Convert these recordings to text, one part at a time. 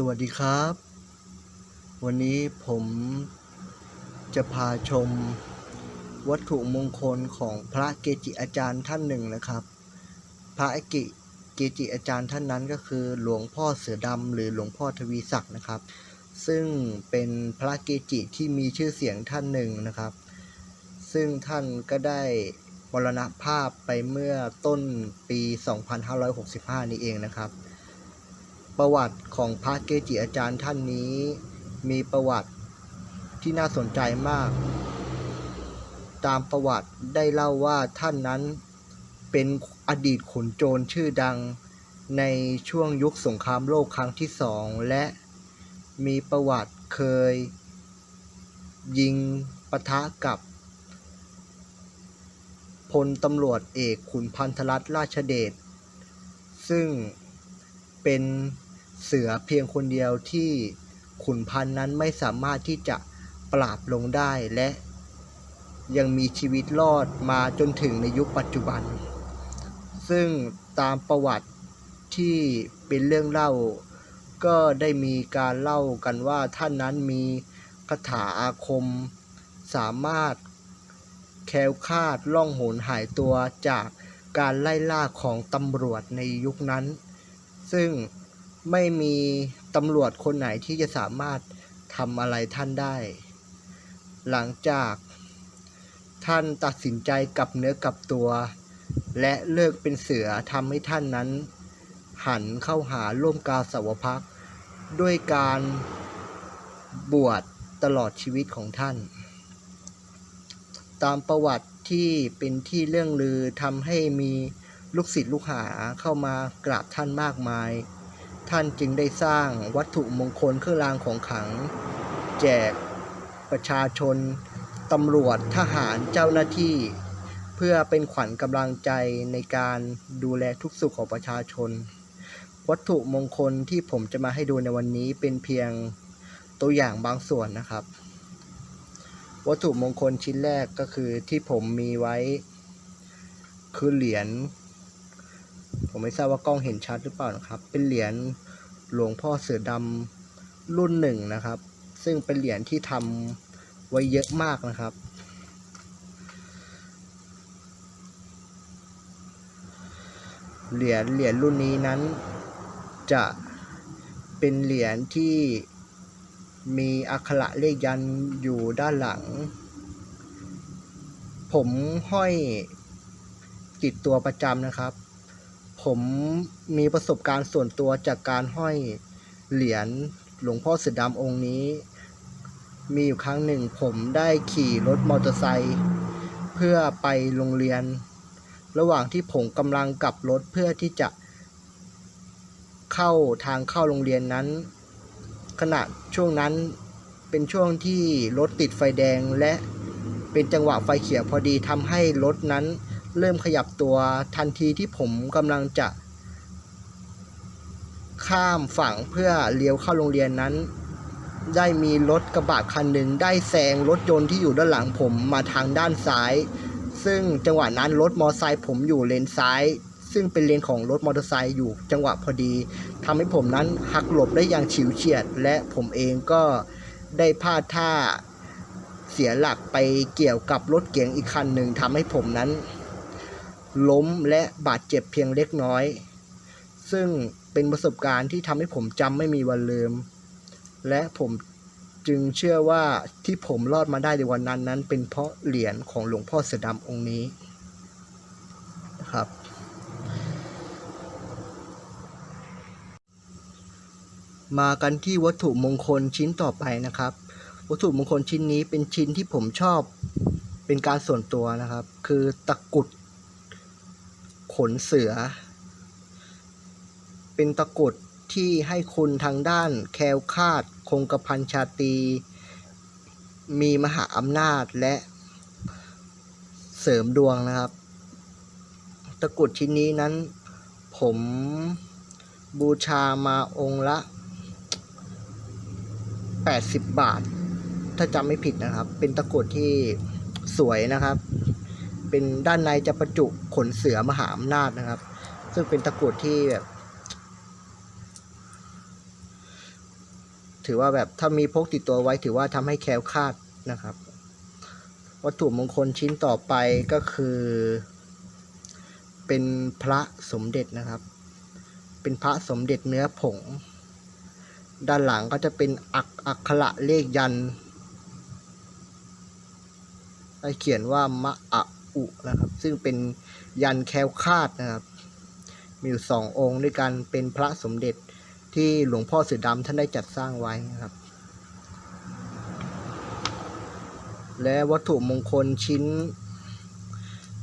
สวัสดีครับ วันนี้ผมจะพาชมวัตถุมงคลของพระเกจิอาจารย์ท่านหนึ่งนะครับ พระเกเกจิอาจารย์ท่านนั้นก็คือหลวงพ่อเสือดำหรือหลวงพ่อทวีศักดิ์นะครับ ซึ่งเป็นพระเกจิที่มีชื่อเสียงท่านหนึ่งนะครับ ซึ่งท่านก็ได้มรณภาพไปเมื่อต้นปี 2565 นี้เองนะครับ ประวัติของพระเกจิอาจารย์ท่านนี้ มีประวัติที่น่าสนใจมาก ตามประวัติได้เล่าว่าท่านนั้นเป็นอดีตขุนโจรชื่อดังในช่วงยุคสงครามโลกครั้งที่สองและมีประวัติเคย ยิงปะทะกับพลตำรวจเอกขุนพันธรัตน์ราชเดชซึ่งเป็น เสือเพียงคนเดียวที่ขุนพันนั้นไม่สามารถที่จะปราบลงได้และยังมีชีวิตรอดมาจนถึงในยุคปัจจุบัน ซึ่งตามประวัติที่เป็นเรื่องเล่า ก็ได้มีการเล่ากันว่าท่านนั้นมีคาถาอาคม สามารถแคล้วคาดล่องหนหายตัวจากการไล่ล่าของตำรวจในยุคนั้น ซึ่ง ไม่มีตำรวจคนไหนที่จะสามารถทำอะไรท่านได้ หลังจากท่านตัดสินใจกลับเนื้อกลับตัว และเลิกเป็นเสือทำให้ท่านนั้น หันเข้าหาร่วมกาสาวพักด้วยการบวชตลอดชีวิตของท่าน ตามประวัติที่เป็นที่เรื่องลือทำให้มีลูกศิษย์ลูกหาเข้ามากราบท่านมากมาย ท่านจึงได้สร้างวัตถุมงคลเครื่องรางของขลัง แจกประชาชนตำรวจทหารเจ้าหน้าที่ เพื่อเป็นขวัญกำลังใจในการดูแลทุกสุขของประชาชน วัตถุมงคลที่ผมจะมาให้ดูในวันนี้เป็นเพียงตัวอย่างบางส่วนนะครับ วัตถุมงคลชิ้นแรกก็คือที่ผมมีไว้ คือเหรียญ ผมไม่ทราบว่ากล้องเห็นชัดหรือเปล่านะครับ เป็นเหรียญหลวงพ่อเสือดำรุ่นหนึ่งนะครับ ซึ่งเป็นเหรียญที่ทำไว้เยอะมากนะครับ เหรียญเหรียญรุ่นนี้นั้นจะเป็นเหรียญที่มีอักขระเลขยันอยู่ด้านหลัง ผมห้อยติดตัวประจำนะครับ ผมมีประสบการณ์ส่วนตัวจากการห้อยเหรียญหลวงพ่อเสือดำองค์นี้ มีอยู่ครั้งหนึ่งผมได้ขี่รถมอเตอร์ไซค์เพื่อไปโรงเรียน ระหว่างที่ผมกำลังกลับรถเพื่อที่จะ เข้าทางเข้าโรงเรียนนั้น ขณะช่วงนั้นเป็นช่วงที่รถติดไฟแดงและเป็นจังหวะไฟเขียวพอดีทำให้รถนั้น เริ่มขยับตัวทันทีที่ผมกำลังจะ ข้ามฝั่งเพื่อเลี้ยวเข้าโรงเรียนนั้น ได้มีรถกระบะคันหนึ่งได้แซงรถยนต์ที่อยู่ด้านหลังผมมาทางด้านซ้าย ซึ่งจังหวะนั้นรถมอเตอร์ไซค์ผมอยู่เลนซ้าย ซึ่งเป็นเลนของรถมอเตอร์ไซค์อยู่จังหวะพอดีทำให้ผมนั้นหักหลบได้อย่างฉิวเฉียด และผมเองก็ได้พลาดท่าเสียหลักไปเกี่ยวกับรถเก๋งอีกคันหนึ่งทำให้ผมนั้น ล้มและบาดเจ็บเพียงเล็กน้อย ซึ่งเป็นประสบการณ์ที่ทำให้ผมจำไม่มีวันลืม และผมจึงเชื่อว่าที่ผมรอดมาได้ในวันนั้นนั้น เป็นเพราะเหรียญของหลวงพ่อเสือดำองค์นี้นะครับมากันที่วัตถุมงคลชิ้นต่อไปนะครับ วัตถุมงคลชิ้นนี้เป็นชิ้นที่ผมชอบเป็นการส่วนตัวนะครับ คือตะกรุด ขนเสือ เป็นตะกรุดที่ให้คุณทางด้านแคล้วคาด คงกระพันชาตี มีมหาอำนาจและเสริมดวงนะครับ ตะกรุดชิ้นนี้นั้น ผมบูชามาองค์ละ 80 บาท ถ้าจำไม่ผิดนะครับ เป็นตะกรุดที่สวยนะครับ เป็นด้านในจะประจุขนเสือมหาอำนาจนะครับ ซึ่งเป็นตะกรุดที่แบบ ถือว่าแบบถ้ามีพกติดตัวไว้ถือว่าทำให้แคล้วคลาดนะครับ วัตถุมงคลชิ้นต่อไปก็คือ เป็นพระสมเด็จนะครับ เป็นพระสมเด็จเนื้อผง ด้านหลังก็จะเป็นอักอักขระเลขยันได้เขียนว่ามะอะ อุนะครับ ซึ่งเป็นยันแคล้วคาดนะครับ มีอยู่สององค์ด้วยกันเป็นพระสมเด็จที่หลวงพ่อเสือดำท่านได้จัดสร้างไว้นะครับ และวัตถุมงคลชิ้น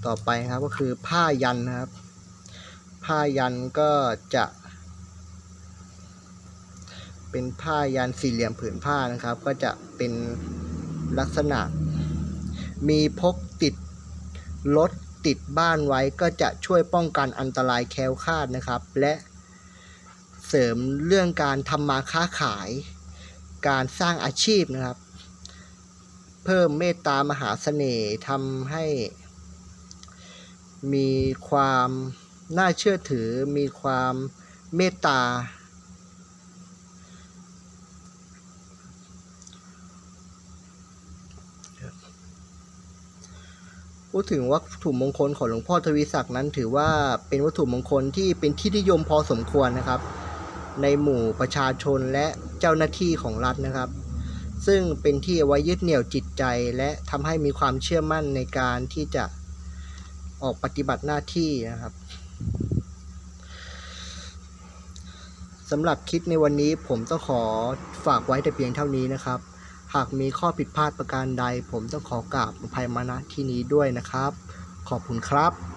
ต่อไปครับก็คือผ้ายันนะครับ ผ้ายันก็จะ เป็นผ้ายันสี่เหลี่ยมผืนผ้านะครับ ก็จะเป็นลักษณะมีพกติด รถติดบ้านไว้ก็จะช่วยป้องกันอันตรายแคล้วคลาดนะครับ และเสริมเรื่องการทำมาค้าขาย การสร้างอาชีพนะครับ เพิ่มเมตตามหาเสน่ห์ทำให้ มีความน่าเชื่อถือมีความเมตตา พูดถึงวัตถุมงคลของหลวงพ่อทวีศักดิ์นั้น ถือว่าเป็นวัตถุมงคลที่เป็นที่นิยมพอสมควรนะครับ ในหมู่ประชาชนและเจ้าหน้าที่ของรัฐนะครับ ซึ่งเป็นที่ไว้ยึดเหนี่ยวจิตใจและทำให้มีความเชื่อมั่นในการที่จะออกปฏิบัติหน้าที่นะครับสำหรับคลิปในวันนี้ผมต้องขอฝากไว้แต่เพียงเท่านี้นะครับ หากมีข้อผิดพลาดประการใด ผมต้องขอกราบอภัยมาณที่นี้ด้วยนะครับ ขอบคุณครับ